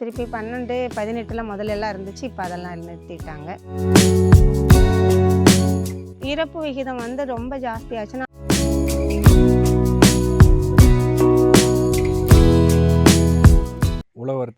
திருப்பி பன்னெண்டு பதினெட்டில் முதல்ல எல்லாம் இருந்துச்சு இப்போ அதெல்லாம் நிறுத்திட்டாங்க. இறப்பு விகிதம் வந்து ரொம்ப ஜாஸ்தியாச்சுன்னா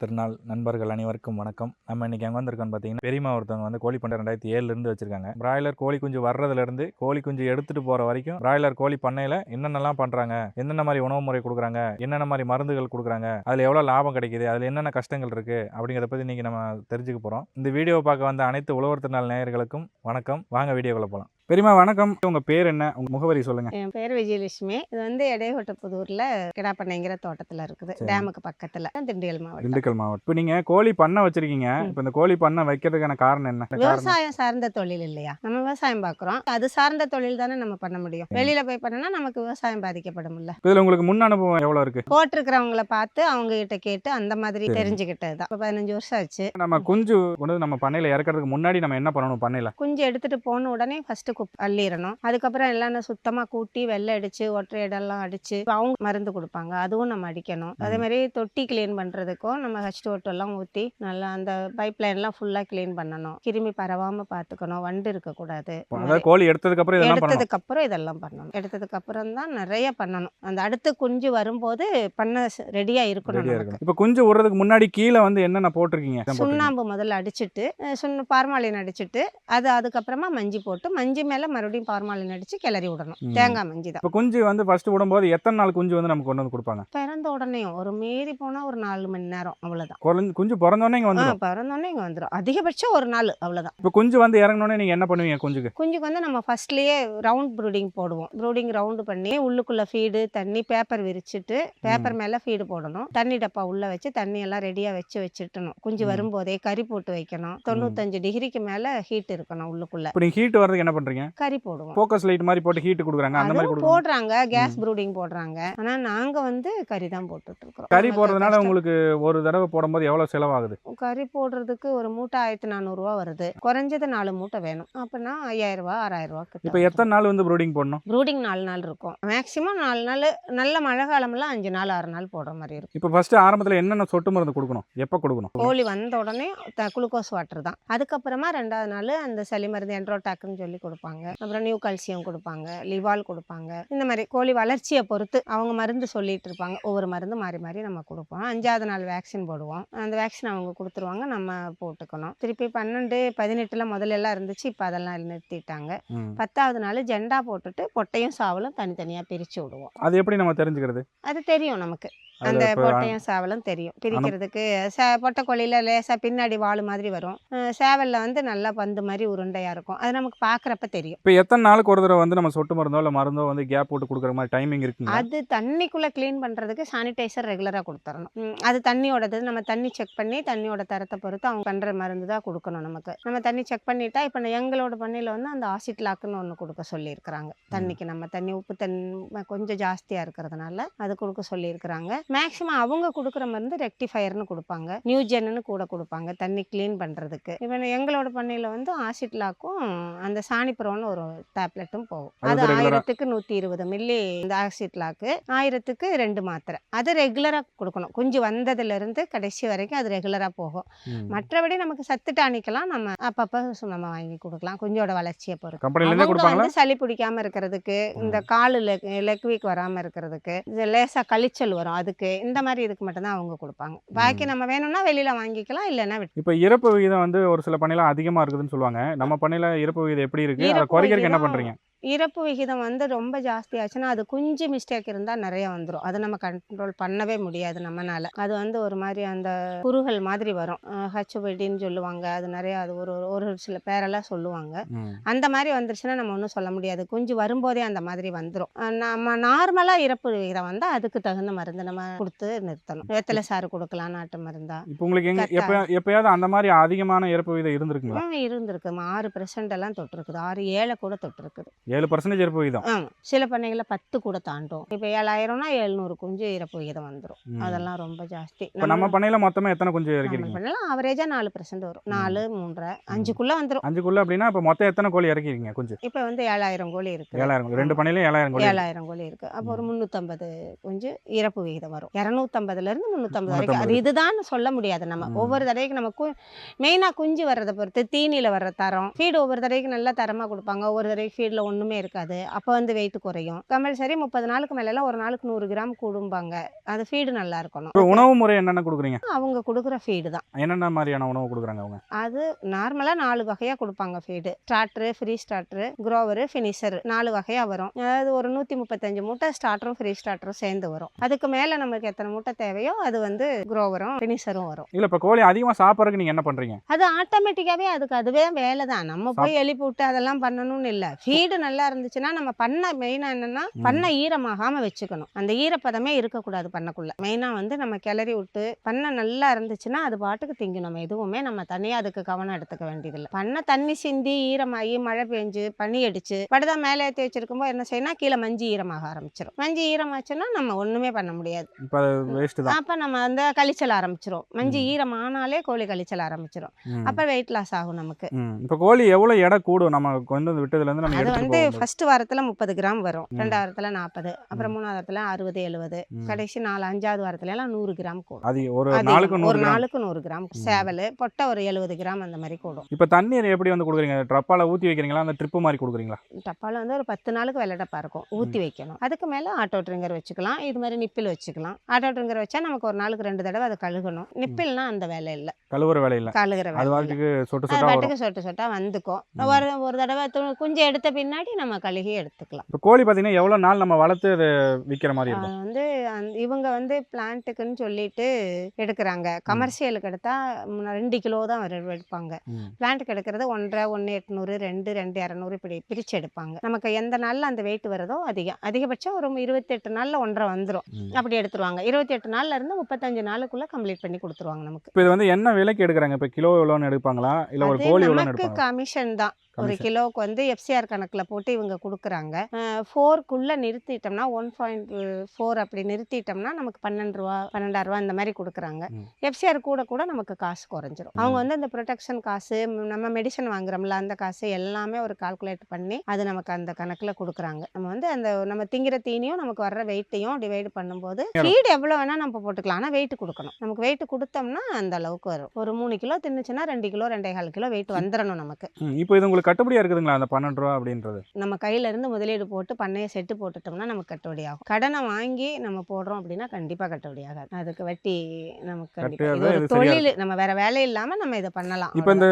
திருநாள் நண்பர்கள் அனைவருக்கும் வணக்கம். நம்ம இன்னைக்கு எங்கே வந்திருக்கோம்னு பார்த்தீங்கன்னா பெரியமா ஒருத்தவங்க வந்து கோழி பண்ணை ரெண்டாயிரத்தி ஏழுலேருந்து வச்சிருக்காங்க. பிராய்லர் கோழி குஞ்சு வர்றதுலேருந்து கோழி குஞ்சு எடுத்துட்டு போகிற வரைக்கும் பிராய்லர் கோழி பண்ணையில் என்னென்னலாம் பண்ணுறாங்க என்னென்ன மாதிரி உணவு முறை கொடுக்குறாங்க என்னென்ன மாதிரி மருந்துகள் கொடுக்குறாங்க அதில் எவ்வளோ லாபம் கிடைக்குது அதில் என்னென்ன கஷ்டங்கள் இருக்குது அப்படிங்கிறத பற்றி இன்றைக்கி நம்ம தெரிஞ்சுக்க போகிறோம் இந்த வீடியோ பார்க்க வந்த அனைத்து உழவர் திருநாள் நேயர்களுக்கும் வணக்கம். வாங்க வீடியோக்குள்ள போகலாம் பெரியமா வணக்கம். உங்கள் பேர் என்ன? உங்கள் முகவரி சொல்லுங்கள் என் பேர் விஜயலட்சுமி. இது வந்து எடையொட்டப்புதூர்ல கிடாப்பண்ணைங்கிற தோட்டத்துல இருக்குது. டேமுக்கு பக்கத்துல. திண்டுக்கல் மாவட்டம். திண்டுக்கல் மாவட்டம். இப்போ நீங்கள் கோழி பண்ணை வச்சிருக்கீங்க. இப்போ இந்த கோழி பண்ணை வைக்கிறதுக்கான காரணம் என்ன? விவசாயம் சார்ந்த தொழில் இல்லையா? நம்ம விவசாயம் பார்க்குறோம் அது சார்ந்த தொழில் தானே நம்ம பண்ண முடியும். வெளியில போய் பண்ணனா நமக்கு விவசாயம் பாதிக்கப்படும்ல. இதில் உங்களுக்கு முன் அனுபவம் எவ்வளோ இருக்குது போட்டிருக்கிறவங்கள பார்த்து அவங்க கிட்ட கேட்டு அந்த மாதிரி தெரிஞ்சுக்கிட்டது தான் இப்போ பதினஞ்சு வருஷம் ஆச்சு. நம்ம குஞ்சு கொண்டு நம்ம பண்ணையில் இறக்கிறதுக்கு முன்னாடி நம்ம என்ன பண்ணணும் பண்ணையில்? குஞ்சு எடுத்துட்டு போன உடனே ஃபர்ஸ்ட் குப் அள்ளிடணும். அதுக்கப்புறம் எல்லாம் சுத்தமா கூட்டி வெள்ளை அடிச்சு ஒற்றை இடம்லாம் அடிச்சு அவங்க மருந்து கொடுப்பாங்க. அதுவும் நம்ம அடிக்கணும். அதே மாதிரி தொட்டி க்ளீன் பண்றதுக்கும் நம்ம ஹச் எல்லாம் ஊத்தி நல்லா அந்த பைப் லைன்லாம் ஃபுல்லா க்ளீன் பண்ணணும். கிருமி பரவாம பாத்துக்கணும். வண்டு இருக்கக்கூடாது. கோழி எடுத்ததுக்கு அப்புறம் இதெல்லாம் பண்ணணும். எடுத்ததுக்கு அப்புறம் இதெல்லாம் பண்ணணும். எடுத்ததுக்கு அப்புறம் தான் நிறைய பண்ணணும். அந்த அடுத்த குஞ்சு வரும்போது பண்ண ரெடியாக. இருக்கணும் இப்போ குஞ்சு விடுறதுக்கு முன்னாடி கீழே வந்து என்னென்ன போட்டிருக்கீங்க? சுண்ணாம்பு முதல்ல அடிச்சிட்டு சுண்ண பார்மாலின் அடிச்சிட்டு அது அதுக்கப்புறமா மஞ்சி போட்டு மஞ்சி மேல மறுபடியும் பார்மாலின் அடிச்சு கிளறி விடணும். தேங்காய் மஞ்சி தான். இப்போ குஞ்சு வந்து ஃபர்ஸ்ட் விடும்போது எத்தனை நாள் குஞ்சு வந்து நமக்கு கொண்டு வந்து கொடுப்பாங்க? பிறந்த உடனேயும் ஒரு மீறி போனா ஒரு நாலு மணி நேரம் அவ்வளவுதான். குறைஞ்சு குஞ்சு பிறந்தோடனே இங்கே ஆ, வந்துடும் பிறந்தோடனே இங்க வந்துடும் அதிகபட்சம் ஒரு நாள் அவ்வளவுதான். இப்போ குஞ்சு வந்து இறங்கினோடனே நீங்கள் என்ன பண்ணுவீங்க குஞ்சுக்கு? குஞ்சுக்கு வந்து நம்ம ஃபர்ஸ்ட்லயே ரவுண்ட் ப்ரூடிங் போடுவோம். ப்ரூடிங் ரவுண்டு பண்ணி உள்ளுக்குள்ள ஃபீடு தண்ணி பேப்பர் விரிச்சிட்டு பேப்பர் மேல ஃபீடு போடணும். தண்ணி டப்பா உள்ள வச்சு தண்ணி எல்லாம் ரெடியா வச்சு வச்சுட்டணும் குஞ்சு. வரும்போதே கறி போட்டு வைக்கணும். தொண்ணூத்தஞ்சு டிகிரிக்கு மேல ஹீட் இருக்கணும் உள்ளுக்குள்ள. இப்போ ஹீட் வர்றதுக்கு என்ன பண்ணுறீங்க கறி போடுவோம். ஃபோக்கஸ் லைட் மாதிரி போட்டு ஹீட் கொடுக்குறாங்க அந்த மாதிரி போடுறாங்க கேஸ் ப்ரூடிங் போடுறாங்க. ஆனா நாங்க வந்து கறி தான் போட்டுட்டு இருக்கிறோம். கறி போடுறதுனால. உங்களுக்கு ஒரு தடவை போடும்போது எவ்வளோ செலவாகுது? கறி போடுறதுக்கு ஒரு மூட்டை ஆயிரத்தி நானூறுரூவா வருது. குறைஞ்சது நாலு மூட்டை வேணும். அப்படின்னா ஐயாயிரம் ரூபா ஆறாயிரம் ரூபா இப்போ எத்தனை நாள் வந்து ப்ரூடிங் போடணும்? ப்ரூடிங் நாலு நாள் இருக்கும். மேக்ஸிமம் நாலு நாள் நல்ல மழை காலம்லாம் அஞ்சு நாள் ஆறு நாள் போடுற மாதிரி இருக்கும். இப்போ ஃபர்ஸ்ட் ஆரம்பத்தில் என்னென்ன சொட்டு மருந்து கொடுக்கணும்? எப்போ கொடுக்கணும்? கோழி வந்த உடனே குளுக்கோஸ் வாட்டர் தான். அதுக்கப்புறமா ரெண்டாவது நாள் அந்த சளி மருந்து என்ட்ரோடாக்குன்னு சொல்லி கொடுப்பாங்க. அப்புறம் நியூ கால்சியம் கொடுப்பாங்க லிவால் கொடுப்பாங்க. இந்த மாதிரி கோழி வளர்ச்சியை பொறுத்து அவங்க மருந்து சொல்லிட்டு இருப்பாங்க. ஒவ்வொரு மருந்து மாறி மாறி நம்ம கொடுப்போம். அஞ்சாவது நாள் வேக்சின் போடுவோம். அந்த வேக்சின் அவங்க கொடுத்துருவாங்க. நம்ம போட்டுக்கணும். திருப்பி பன்னெண்டு பதினெட்டுல முதல்ல எல்லாம் இருந்துச்சு. இப்போ அதெல்லாம் நிறுத்திட்டாங்க. பத்தாவது நாள் ஜெண்டா போட்டுட்டு பொட்டையும் சாவலும் தனித்தனியா பிரிச்சு விடுவோம். அது எப்படி நம்ம தெரிஞ்சுக்கிறது? அது தெரியும் நமக்கு. அந்த பொட்டையும் சேவலும் தெரியும். பிரிக்கிறதுக்கு சே பொட்டை கோழியில லேசா பின்னாடி வால் மாதிரி வரும். சேவல்ல வந்து நல்லா பந்து மாதிரி உருண்டையா இருக்கும். அது நமக்கு பாக்குறப்ப தெரியும். இப்போ எத்தனை நாளுக்கு ஒரு தடவை வந்து நம்ம சொட்டு மருந்தோ இல்லை மருந்தோ வந்து கேப் போட்டு கொடுக்குற மாதிரி டைமிங் இருக்குங்க அது தண்ணிக்குள்ள க்ளீன் பண்றதுக்கு சானிடைசர் ரெகுலரா கொடுத்துறணும். ம், அது தண்ணியோடது. நம்ம தண்ணி செக் பண்ணி தண்ணியோட தரத்தை பொறுத்து அவங்க பண்ற மருந்து தான் கொடுக்கணும் நமக்கு. நம்ம தண்ணி செக் பண்ணிட்டா இப்போ எங்களோட பண்ணையில வந்து அந்த ஆசிட் லாக்குன்னு ஒன்று கொடுக்க சொல்லியிருக்கிறாங்க. தண்ணிக்கு நம்ம தண்ணி உப்பு தண்ணி கொஞ்சம் ஜாஸ்தியா இருக்கிறதுனால அது கொடுக்க சொல்லியிருக்கிறாங்க. மேக்ஸிமம் அவங்க கொடுக்குற மருந்து ரெக்டிஃபயர்னு கொடுப்பாங்க. நியூஜென்னு கூட கொடுப்பாங்க தண்ணி க்ளீன் பண்றதுக்கு. இப்போ எங்களோட பண்ணையில வந்து ஆசிட் லாக்கும் அந்த சாணிப்புறம்னு ஒரு டேப்லெட்டும் போகும். அது ஆயிரத்துக்கு நூற்றி இருபது மில்லி இந்த ஆசிட் லாக்கு ஆயிரத்துக்கு ரெண்டு மாத்திரை. அது ரெகுலராக கொடுக்கணும். குஞ்சு வந்ததுல இருந்து கடைசி வரைக்கும் அது ரெகுலராக போகும். மற்றபடி நமக்கு சத்து டானிக்கெல்லாம் நம்ம அப்பப்போ நம்ம வாங்கி கொடுக்கலாம். குஞ்சோட வளர்ச்சியை பொறுத்து. வந்து சளி பிடிக்காம இருக்கிறதுக்கு இந்த காலு லெக் வீக் வராம இருக்கிறதுக்கு இது லேசா கழிச்சல் வரும். அதுக்கு இந்த மாதிரி இதுக்கு மட்டும்தான் அவங்க கொடுப்பாங்க. பாக்கி நம்ம வேணும்னா வெளியில வாங்கிக்கலாம் இல்லைன்னா விட்டு இப்போ இறப்பு விகிதம் வந்து ஒரு சில பண்ணையில அதிகமாக இருக்குதுன்னு சொல்லுவாங்க. நம்ம பண்ணையில இறப்பு விகிதம் எப்படி இருக்கு? அதை குறைக்கிறதுக்கு என்ன பண்றீங்க? இறப்பு விகிதம் வந்து ரொம்ப ஜாஸ்தி ஆச்சுன்னா அது குஞ்சு மிஸ்டேக் இருந்தால் நிறைய வந்துடும் அதை நம்ம கண்ட்ரோல் பண்ணவே முடியாது நம்மனால. அது வந்து ஒரு மாதிரி அந்த குறுகள் மாதிரி வரும். ஹச்ஓபிடின்னு சொல்லுவாங்க. அது நிறைய அது ஒரு ஒரு- சில பேரெல்லாம் சொல்லுவாங்க. அந்த மாதிரி வந்துருச்சுன்னா நம்ம ஒன்றும் சொல்ல முடியாது. குஞ்சு வரும்போதே அந்த மாதிரி வந்துடும் நம்ம நார்மலாக இறப்பு விகிதம் வந்தால் அதுக்கு தகுந்த மருந்து நம்ம கொடுத்து நிறுத்தணும். வெத்தலை சாறு கொடுக்கலாம் நாட்டு மருந்தா. இப்போ உங்களுக்கு எப்பயாவது அந்த மாதிரி அதிகமான இறப்பு விகிதம் இருந்திருக்குங்களா? ம், இருந்திருக்கு ஆறு பெர்சன்ட் எல்லாம் தொட்டிருக்குது. ஆறு ஏழை கூட தொட்டிருக்குது. ஏழு பர்சன்டேஜ் இருப்பு விகிதம் ஆமாம் சில பண்ணைகளில் பத்து கூட தாண்டும். இப்போ ஏழாயிரம்னா எழுநூறு குஞ்சு இறப்பு விகிதம் வந்துடும். அதெல்லாம் ரொம்ப ஜாஸ்தி. இப்போ நம்ம பண்ணையில மொத்தமா எத்தனை குஞ்சு இறக்கிருக்கீங்க? பண்ணலாம் ஆவரேஜாக நாலு பர்சன்ட் வரும். நாலு மூன்றரை அஞ்சுக்குள்ளே வந்துடும் அஞ்சுக்குள்ள அப்படின்னா இப்போ மொத்தம் எத்தனை கோழி இறக்கிருக்கீங்க குஞ்சு? இப்போ வந்து ஏழாயிரம் கோழி இருக்கு. ஏழாயிரம். ரெண்டு பண்ணையிலையும் ஏழாயிரம் கோழி இருக்கு. ஏழாயிரம் கோழி இருக்கு. அப்போ ஒரு முந்நூற்றம்பது குஞ்சு இறப்பு விகிதம் வரும் இரநூத்தம்பதுலேருந்து முந்நூற்றம்பது வரைக்கும். அது 350. இதுதான் சொல்ல முடியாது நம்ம. ஒவ்வொரு தடவைக்கு நம்ம மெயினாக குஞ்சு வர்றதை பொறுத்து தீனியில் வர்ற தரம் ஃபீடு ஒவ்வொரு தடவைக்கு நல்லா தரமாக கொடுப்பாங்க. ஒவ்வொரு தடவைக்கு ஃபீடில் ஒன்றுமே இருக்காது. அப்போ வந்து வெயிட் குறையும். கம்பல்சரி முப்பது நாளுக்கு மேலெல்லாம் ஒரு நாளுக்கு நூறு கிராம் கூடும்பாங்க. அது ஃபீடு நல்லா இருக்கணும். உணவு முறை என்னென்ன கொடுக்குறீங்க? அவங்க கொடுக்குற ஃபீடு தான். என்னென்ன மாதிரியான உணவு கொடுக்குறாங்க அவங்க? அது நார்மலாக நாலு வகையாக கொடுப்பாங்க feed starter pre starter grower finisher நாலு வகையாக வரும். அதாவது ஒரு நூற்றி முப்பத்தஞ்சு மூட்டை ஸ்டார்டரும் ஃப்ரீ ஸ்டார்டரும் சேர்ந்து வரும். அதுக்கு மேலே நமக்கு எத்தனை மூட்டை தேவையோ அது வந்து குரோவரும் ஃபினிஷரும் வரும். இல்ல இப்போ கோழி அதிகமா சாப்பிட்றதுக்கு நீங்க என்ன பண்றீங்க? அது ஆட்டோமேட்டிக்காகவே அதுக்கு அதுவே வேலை தான் நம்ம போய் எழுப்பி விட்டு அதெல்லாம் பண்ணணும்னு இல்லை. ஃபீடு நல்லா இருந்துச்சுன்னா நம்ம பண்ண மெயினாக என்னென்னா பண்ண ஈரமாகாமல் வச்சுக்கணும். அந்த ஈரப்பதமே இருக்கக்கூடாது பண்ணக்குள்ள. மெயினாக வந்து நம்ம கிளறி விட்டு பண்ண நல்லா இருந்துச்சுன்னா அது பாட்டுக்கு திங்கும். நம்ம எதுவுமே நம்ம தனியாக அதுக்கு கவனம் எடுத்துக்க வேண்டியதில்லை. பண்ண தண்ணி சிந்தி ஈரமாகி மழை பெஞ்சு பனி அடிச்சு படுதா மேலே ஏற்றி வச்சிருக்கும்போது என்ன செய்யணும் கீழே மஞ்சு ஈரமாக ஆரம்பிச்சிடும் மஞ்சு ஈரமாச்சுன்னா நம்ம ஒன்றுமே பண்ண முடியாது. அப்போ நம்ம வந்து கழிச்சல் ஆரம்பிச்சிரும். மஞ்சு ம். ஈரமானாலே கோழி கழிச்சல் ஆரம்பிச்சிரும். ம். அப்போ வெயிட் லாஸ் ஆகும் நமக்கு. இப்போ கோழி எவ்வளவு எடை கூடும்? நம்ம கொண்டு வந்து விட்டதுல இருந்து நம்ம அது எடுத்துட்டு வந்து ஃபர்ஸ்ட் வாரத்துல முப்பது கிராம் வரும். ரெண்டாயிரத்துல நாற்பது அப்புறம் மூணாவது வாரத்துல அறுபது எழுபது. கடைசி நாலு அஞ்சாவது வாரத்துல எல்லாம் நூறு கிராம் கூடும். ஒரு. நாளுக்கு நூறு கிராம். சேவல் பொட்டை ஒரு எழுபது கிராம் அந்த மாதிரி கூடும். இப்போ தண்ணீர் எப்படி வந்து கொடுக்குறீங்க? ட்ரப்பால ஊத்தி வைக்கிறீங்களா? அந்த ட்ரிப்பு மாதிரி கொடுக்குறீங்களா? டப்பால வந்து ஒரு பத்து நாளுக்கு வெள்ளை டப்பா இருக்கும். ஊற்றி வைக்கணும். அதுக்கு மேலே ஆட்டோ ட்ரிங்கர் வச்சுக்கலாம். இது மாதிரி நிப்பில் வச்சுக்கலாம். ஆட்டோ ட்ரிங்கர் வச்சா நமக்கு ஒரு நாளுக்கு ரெண்டு தடவை அதை கழுகணும். நிப்பில்னா அந்த வேலை இல்லை. கழுவுற வேலை இல்ல. கழுகுற வேலை சொட்டு சொட்டா வந்துக்கும். ஒரு ஒரு தடவை குஞ்சு எடுத்த பின்னாடி நம்ம கழுகி எடுத்துக்கலாம். இப்போ கோழி பார்த்தீங்கன்னா எவ்வளவு நாள் நம்ம வளர்த்து அதை விற்கிற மாதிரி அது இருக்கும்? வந்து அந்த இவங்க வந்து பிளான்ட்டுக்குன்னு சொல்லிட்டு எடுக்கிறாங்க. கமர்ஷியலுக்கு எடுத்தா முன்ன ரெண்டு கிலோ தான் வரு- எடுப்பாங்க. ம். பிளான்ட்டுக்கு எடுக்கிறது ஒன்றரை ஒன்று எட்நூறு ரெண்டு ரெண்டு இரநூறு இப்படி பிரித்து எடுப்பாங்க. நமக்கு எந்த நாளில் அந்த வெயிட் வருதோ அதிகம் அதிகபட்சம் ஒரு இருபத்தெட்டு நாளில் ஒன்றரை வந்துடும் ம். அப்படி எடுத்துருவாங்க. இருபத்தெட்டு நாள்ல இருந்து முப்பத்தஞ்சு நாளுக்குள்ளே கம்ப்ளீட் பண்ணி கொடுத்துருவாங்க நமக்கு. இப்போ இது வந்து என்ன விலைக்கு எடுக்கிறாங்க? இப்போ கிலோ எவ்வளோன்னு எடுப்பாங்களா? இல்ல ஒரு அது கோழி எவ்வளோன்னு நமக்கு எடுப்பாங்க கமிஷன் தான். ஒரு. கிலோவுக்கு வந்து எஃப்சிஆர் கணக்கில் போட்டு இவங்க கொடுக்குறாங்க. ஃபோர்க்குள்ளே நிறுத்திட்டோம்னா ஒன் பாயிண்ட் ஃபோர் அப்படி நிறுத்திட்டோம்னா நமக்கு பன்னெண்டு ரூபா பன்னெண்டாயிரம் ரூபா இந்த மாதிரி கொடுக்குறாங்க. எஃப்சிஆர் கூட கூட நமக்கு காசு குறைஞ்சிரும். அவங்க. வந்து இந்த ப்ரொடெக்ஷன் காசு நம்ம மெடிசன் வாங்குறோம்ல அந்த காசு எல்லாமே ஒரு கால்குலேட் பண்ணி அது நமக்கு அந்த கணக்கில் கொடுக்குறாங்க. நம்ம வந்து அந்த நம்ம திங்கிற தீனியும் நமக்கு வர்ற வெயிட்டையும் டிவைட் பண்ணும்போது ஃபீட் எவ்வளோ வேணால் நம்ம போட்டுக்கலாம். ஆனால் வெயிட் கொடுக்கணும். நமக்கு வெயிட் கொடுத்தோம்னா அந்த அளவுக்கு வரும். ஒரு மூணு கிலோ தின்னுச்சுன்னா ரெண்டு கிலோ ரெண்டே கால் கிலோ வெயிட் வந்துடணும் நமக்கு. இப்போ இது உங்களுக்கு கட்டுப்படியா இருக்குதுங்களா அந்த பன்னெண்டு ரூபா அப்படின்றது? நம்ம கையில இருந்து முதலீடு போட்டு பண்ணையை செட்டு போட்டுட்டோம்னா நமக்கு கட்டுப்படி ஆகும். கடனை வாங்கி நம்ம போடுறோம் அப்படின்னா கண்டிப்பா கட்டுப்படி ஆகாது. அதுக்கு வட்டி நமக்கு கண்டிப்பா இது ஒரு தொழில் நம்ம வேற வேலை இல்லாம நம்ம இதை பண்ணலாம். இப்போ இந்த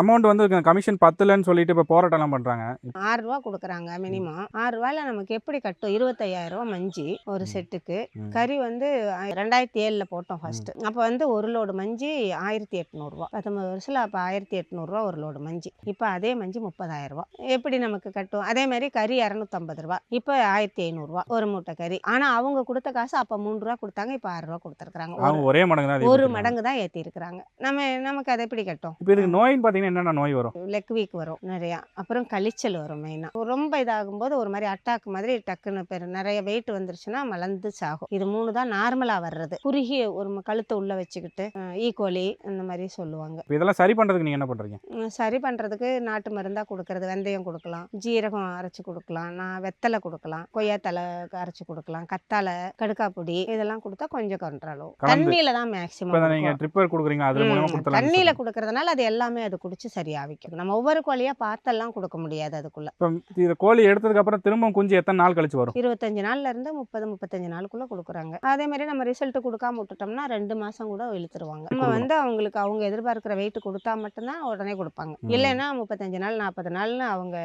அமௌண்ட் வந்து கமிஷன் பத்தலன்னு சொல்லிட்டு இப்போ போராட்டம்லாம் பண்றாங்க. ஆறு ரூபா கொடுக்குறாங்க மினிமம் ஆறு ரூபாயில நமக்கு எப்படி கட்டும்? இருபத்தையாயிரம் ரூபா மஞ்சி ஒரு ம். செட்டுக்கு. ம். கறி வந்து ரெண்டாயிரத்தி ஏழுல போட்டோம் ஃபர்ஸ்ட் அப்போ வந்து ஒரு லோடு மஞ்சி ஆயிரத்தி எட்நூறுரூவா பத்தொன்பது வருஷத்துல அப்போ ஆயிரத்தி எட்நூறுரூவா ஒரு லோடு மஞ்சி. இப்போ அதே மஞ்சி முப்பதாயிரம் ரூபா எப்படி நமக்கு கட்டும் அதே மாதிரி கறி இரநூத்தம்பது ரூபா இப்போ ஆயிரத்தி ஐநூறுரூவா ஒரு மூட்டை கறி. ஆனா அவங்க கொடுத்த காசு அப்போ மூணு ரூபா கொடுத்தாங்க இப்போ ஆறு ரூபா கொடுத்துருக்காங்க ஒரே மடங்கு தான் ஒரு மடங்கு தான் ஏற்றி இருக்கிறாங்க நம்ம நமக்கு அதை எப்படி கட்டும் இப்போ இதுக்கு நோயின்னு பார்த்தீங்கன்னா என்னென்ன நோய் வரும்? லெக் வீக் வரும் நிறையா. அப்புறம் கழிச்சல் வரும் மெயினாக ரொம்ப இதாகும்போது ஒரு மாதிரி அட்டாக் மாதிரி டக்குன்னு பேர் நிறைய வெயிட் வந்துருச்சுன்னா மலர்ந்து சாகும். இது மூணு தான் நார்மலாக வர்றது. குறுகிய ஒரு கழுத்தை உள்ள வச்சுக்கிட்டு ஈக்குவலி இந்த மாதிரி சொல்லுவாங்க. இதெல்லாம் சரி பண்றதுக்கு நீங்க என்ன பண்றீங்க? உம், சரி பண்ணுறதுக்கு நாட்டு மருந்தாக கொடுக்கறது வெந்தயம் கொடுக்கலாம் ஜீரகம் அரைச்சி கொடுக்கலாம் நான் வெத்தலை கொடுக்கலாம் கொய்யாத்தலை அரைச்சி கொடுக்கலாம் கத்தாழை கடுக்காப்பொடி இதெல்லாம் கொடுத்தா கொஞ்சம் கண்ட்ரோல். தண்ணியில தான் மேக்ஸிமம் நீங்க ட்ரிப்பர் கொடுக்குறீங்க அது மூலமா ம், கொடுத்தலாம் தண்ணியில கொடுக்கறதுனால அது எல்லாமே அது குடிச்சு சரியாவிக்கும். நம்ம ஒவ்வொரு கோழியா பார்த்தெல்லாம் கொடுக்க முடியாது அதுக்குள்ள. இந்த கோழி எடுத்ததுக்கு அப்புறம் திரும்ப குஞ்சு எத்தனை நாள் கழிச்சு வரும்? இருபத்தஞ்சு நாள்ல இருந்து முப்பது முப்பத்தஞ்சு நாளுக்குள்ள கொடுக்குறாங்க. அதே மாதிரி நம்ம ரிசல்ட் கொடுக்காம விட்டுட்டோம்னா ரெண்டு மாசம் கூட இழுத்துருவாங்க. நம்ம. வந்து அவங்களுக்கு அவங்க எதிர்பார்க்கிற வெயிட் கொடுத்தா மட்டும்தான் உடனே கொடுப்பாங்க. இல்லைன்னா முப்பத்தஞ்சு நாள் நாற்பது நாள்னு அவங்க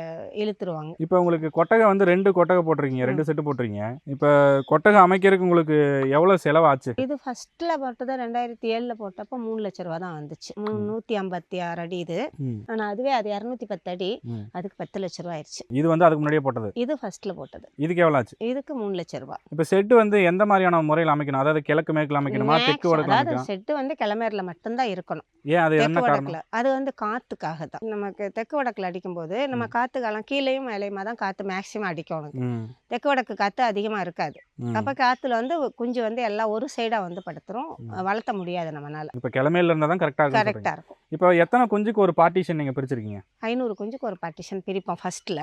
இழுத்துருவாங்க. இப்போ உங்களுக்கு கொட்டகை வந்து ரெண்டு கொட்டகை போட்டிருக்கீங்க ரெண்டு செட்டு போட்டிருக்கீங்க. இப்போ கொட்டகை அமைக்கிறதுக்கு உங்களுக்கு எவ்வளோ செலவாச்சு? இது ஃபர்ஸ்ட்ல போட்டது ரெண்டாயிரத்தி ஏழுல போட்டப்போ மூணு லட்ச ரூபா தான் வந்துச்சு. முந்நூற்றி ஐம்பத்தி ஆறு அடி இது. ம், ஆனா அதுவே அது இரநூத்தி பத்து அடி. அதுக்கு பத்து லட்ச ரூபா ஆயிடுச்சு இது வந்து அதுக்கு முன்னாடியே போட்டது? இது ஃபர்ஸ்ட்ல போட்டது. இதுக்கு எவ்வளோ ஆச்சு? இதுக்கு மூணு லட்ச ரூபா. இப்போ செட்டு வந்து எந்த மாதிரியான முறையில் அமைக்கணும்? அதாவது கிழக்கு மேற்குல அமைக்கணுமா? தெற்கு Max, வடக்குல அதாவது செட்டு வந்து கிளமேரில் மட்டும்தான் இருக்கணும். ஏன் அது என்ன காரணம்? அது வந்து காத்துக்காக தான். நமக்கு தெற்கு வடக்குல அடிக்கும்போது நம்ம காத்து காலம் கீழே கீழேயும் மேலேயுமா தான் காற்று மேக்ஸிமம் அடிக்கும் உனக்கு தெற்கு வடக்கு காற்று அதிகமாக இருக்காது. அப்போ காற்றுல வந்து குஞ்சு வந்து எல்லாம் ஒரு சைடாக வந்து படுத்துரும். வளர்த்த முடியாது நம்மளால இப்போ கிழமையில இருந்தால் தான் கரெக்டாக இருக்கும் கரெக்டாக இருக்கும். இப்போ எத்தனை குஞ்சுக்கு ஒரு பார்ட்டிஷன் நீங்கள் பிரிச்சிருக்கீங்க? ஐநூறு குஞ்சுக்கு ஒரு பார்ட்டிஷன் பிரிப்போம் ஃபர்ஸ்ட்டில்.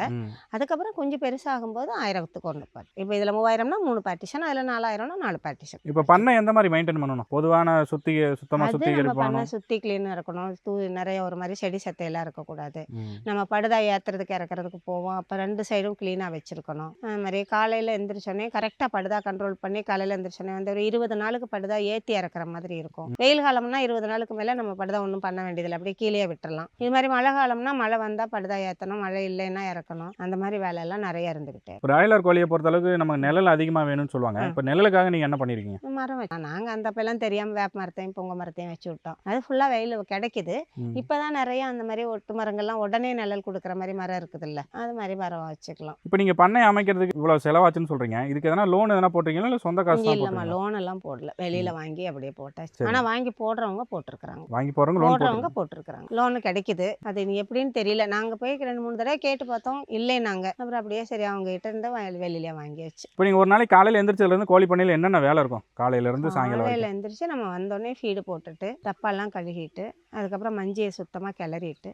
அதுக்கப்புறம் குஞ்சு பெருசாகும்போது ஆயிரத்துக்கு ஒன்று பார்ட் இப்போ இதில் மூவாயிரம்னா மூணு பார்ட்டிஷன் அதில் நாலாயிரம்னா நாலு பார்ட்டிஷன் இப்போ பண்ணை எந்த மாதிரி மெயின்டைன் பண்ணணும்? பொதுவான சுத்தி சுத்தமாக சுத்திகரிப்பு பண்ண சுற்றி க்ளீனாக இருக்கணும். தூ நிறைய ஒரு மாதிரி செடி சத்தையெல்லாம் இருக்கக்கூடாது. நம்ம படுதா ஏற்றுறதுக்கு இறக்குறதுக்கு போவோம். அப்போ ரெண்டு சைடும் க்ளீனாக வச்சுருக்கணும். அது மாதிரி காலையில் எந்திரிச்சோடனே கரெக்டாக படுதா கண்ட்ரோல் பண்ணி காலையில் எந்திரிச்சோடனே வந்து ஒரு இருபது நாளுக்கு படுதா ஏற்றி இறக்குற மாதிரி இருக்கும். வெயில் காலம்னா இருபது நாளுக்கு மேலே நம்ம படுதா ஒன்றும் பண்ண வேண்டியதில்லை. அப்படியே கீழே விட்டுறலாம். இது மாதிரி மழை காலம்னா மழை வந்தால் படுதா ஏற்றணும் மழை இல்லைன்னா இறக்கணும். அந்த மாதிரி வேலையெல்லாம் நிறைய இருந்துக்கிட்டே பிராய்லர் கோழியை பொறுத்த அளவுக்கு நமக்கு நிழல் அதிகமாக வேணும்னு சொல்லுவாங்க. இப்போ நிழலுக்காக நீங்கள் என்ன பண்ணியிருக்கீங்க மரம் நாங்கள் அந்த அப்பெல்லாம் தெரியாமல் வேப்ப மரத்தையும் பொங்க மரத்தையும் வச்சு விட்டோம். அது ஃபுல்லாக வெயில் கிடைக்குது. இப்போ தான் நிறைய அந்த மாதிரி ஒட்டு மரங்கள்லாம் உடனே நிழல் கொடுக்குற மாதிரி மரம் இருக்குதுல்ல. அது மாதிரி மரம் வச்சுக்கலாம். இப்போ நீங்கள் பண்ணை அமைக்கிறதுக்கு இவ்வளோ செலவாச்சுன்னு சொல்கிறீங்க இதுக்கு எதனா லோன் எதனா போட்டிருக்கீங்களா இல்லை சொந்த காசு இல்லைம்மா? லோன் எல்லாம் போடல. வெளியில வாங்கி அப்படியே போட்டாச்சு. ஆனால் வாங்கி போடுறவங்க போட்டிருக்கிறாங்க. வாங்கி போகிறவங்க லோன் போடுறவங்க போட்டிருக்கிறாங்க. லோனு கிடைக்குது. அது நீ எப்படின்னு தெரியல. நாங்கள் போய் ரெண்டு மூணு தடவை கேட்டு பார்த்தோம். இல்லைனாங்க அப்புறம் அப்படியே சரி அவங்க கிட்ட இருந்து வெளியில வாங்கி வச்சு இப்போ நீங்கள் ஒரு நாளைக்கு காலையில் எந்திரிச்சதுலேருந்து கோழி பண்ணையில் என்னென்ன வேலை இருக்கும்? காலையிலேருந்து சாயங்காலம் காலையில் எந்திரிச்சு நம்ம வந்தோடனே ஃபீடு போட்டுட்டு டப்பாலாம் கழுகிட்டு அதுக்கப்புறம் மஞ்சியை சுத்தமாக கிளறிட்டு.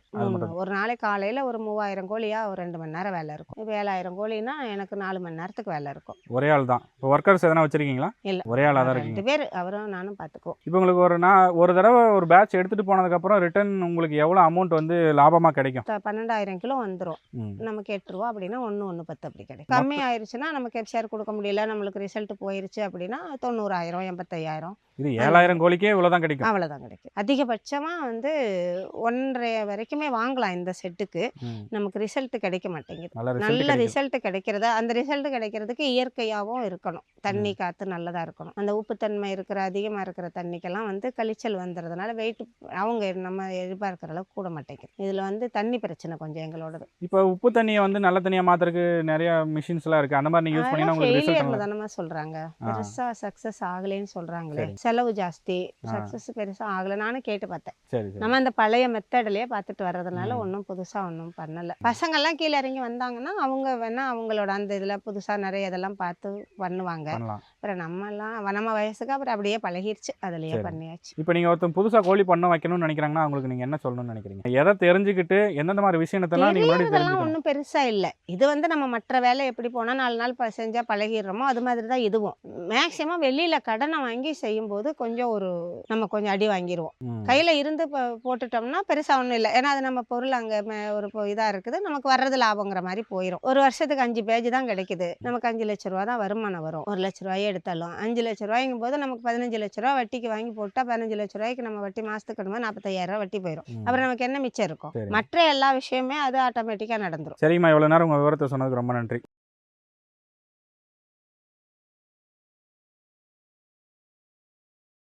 ஒரு நாளைக்கு காலையில் ஒரு மூவாயிரம் கோழியா ஒரு ரெண்டு மணி நேரம் வேலை இருக்கும். இப்போ ஏழாயிரம் கோழின்னா எனக்கு நாலு மணி நேரத்துக்கு வேலை இருக்கும். ஒரே ஆள் தான் இப்போ ஒர்க்கர்ஸ் எதனா வச்சிருக்கீங்களா? இல்ல. ஒரே ஆளாக தான் இருக்கீங்க. ரெண்டு பேர் அவரும் நானும் பார்த்துக்குவோம் இப்போ உங்களுக்கு ஒரு நான் ஒரு தடவை ஒரு பேட்ச் எடுத்துகிட்டு போனதுக்கப்புறம் ரிட்டர்ன் உங்களுக்கு எவ்வளோ அமௌண்ட் வந்து லாபமாக கிடைக்கும்? த- பன்னெண்டாயிரம் கிலோ வந்துடும் ம். நமக்கு எட்டு ரூபா அப்படின்னா ஒன்று ஒன்று பத்து அப்படி கிடைக்கும். கம்மி ஆயிருச்சுன்னா நமக்கு ஷேர் கொடுக்க முடியல நம்மளுக்கு ரிசல்ட் போயிருச்சு அப்படின்னா தொண்ணூறாயிரம் எண்பத்தையாயிரம். இது ஏழாயிரம் கோழிக்கே இவ்வளோ தான் கிடைக்கும். அவ்வளோதான் கிடைக்கும். அதிகபட்சமாக வந்து ஒன்றரை வரைக்குமே வாங்கலாம் இந்த செட்டுக்கு ம். நமக்கு ரிசல்ட் கிடைக்க மாட்டேங்குது. நல்ல ரிசல்ட் நல்ல கிடைக்கும் ரிசல்ட் கிடைக்கிறது? அந்த ரிசல்ட் கிடைக்கிறதுக்கு இயற்கையாகவும் இருக்கணும். தண்ணி காற்று நல்லதாக இருக்கணும். அந்த உப்புத்தன்மை இருக்கிற அதிகமாக இருக்கிற தண்ணிக்கெல்லாம் வந்து கழிச்சல் வந்துடுறதுனால வெயிட் அவங்க நம்ம எதிர்பார்க்குற அளவுக்கு கூட மாட்டேங்குது. இதில் வந்து தண்ணி பிரச்சனை கொஞ்சம் எங்களோடது. இப்போ உப்பு தண்ணியை வந்து நல்ல தண்ணியாக மாற்றுறதுக்கு நிறைய மிஷின்ஸ்லாம் இருக்குது அந்த மாதிரி நீங்கள் யூஸ் பண்ணினா உங்களுக்கு ரிசல்ட் தானே சொல்றாங்க. ஆ. பெருசா சக்சஸ் ஆகலைன்னு சொல்றாங்களே. சரி. செலவு ஜாஸ்தி. ஆ. சக்சஸ் பெருசா ஆகல. நானும் கேட்டு பார்த்தேன். சரி நம்ம அந்த பழைய மெத்தட்லயே பார்த்துட்டு வர்றதுனால. ஒன்றும் புதுசா ஒன்றும் பண்ணல. பசங்க எல்லாம் கீழே இறங்கி வந்தாங்கன்னா அவங்க வேணா அவங்களோட அந்த இதுல புதுசா நிறைய இதெல்லாம் பார்த்து பண்ணுவாங்க. பண்ணலாம். அப்புறம் நம்ம எல்லாம் நம்ம வயசுக்கு அப்புறம் அப்படியே பழகிருச்சு. அதுலயே சரி. பண்ணியாச்சு. இப்போ நீங்கள் ஒருத்தன் புதுசாக கோழி பண்ண வைக்கணும்னு நினைக்கிறாங்கன்னா அவங்களுக்கு நீங்கள் என்ன சொல்லணும்னு நினைக்கிறீங்க? எதை தெரிஞ்சுக்கிட்டு எந்தெந்த மாதிரி விஷயத்தெல்லாம் நீங்கள் முன்னாடி தெரிஞ்சுக்கணும்? ஒன்றும் பெருசா இல்லை. இது வந்து நம்ம மற்ற வேலை எப்படி போனா நாலு நாள் ப- செஞ்சா பழகிடுறோமோ அது மாதிரி தான் இதுவும். மேக்சிமம் வெளியில கடனை வாங்கி செய்யும்போது கொஞ்சம் ஒரு நம்ம கொஞ்சம் அடி வாங்கிடுவோம் ம். கையில இருந்து இப்போ போட்டுட்டோம்னா பெருசா ஒன்றும் இல்லை. ஏன்னா அது நம்ம பொருள் அங்க மே- ஒரு பொ- இதா இருக்குது. நமக்கு வர்றது லாபங்கிற மாதிரி போயிடும் ஒரு வருஷத்துக்கு அஞ்சு பேஜ் தான் கிடைக்குது. நமக்கு அஞ்சு லட்ச ரூபா தான் வருமானம். வரும். ஒரு லட்ச ரூபாயே எடுத்தாலும். அஞ்சு லட்ச ரூபாய்ங்கும் போது நமக்கு பதினஞ்சு லட்ச ரூபா வட்டிக்கு வாங்கி போட்டா பதினஞ்சு லட்ச ரூபாய்க்கு நம்ம வட்டி மாசத்துக்கு கட்டும்போது நாற்பத்தையாயிரம் ரூபா வட்டி போயிடும். அப்புறம் நமக்கு என்ன மிச்சம் இருக்கும். மற்ற எல்லா விஷயமே அது ஆட்டோமேட்டிக்காக நடந்துரும். சரிம்மா இவ்வளோ நேரம் உங்கள் விவரத்தை சொன்னதுக்கு ரொம்ப நன்றி.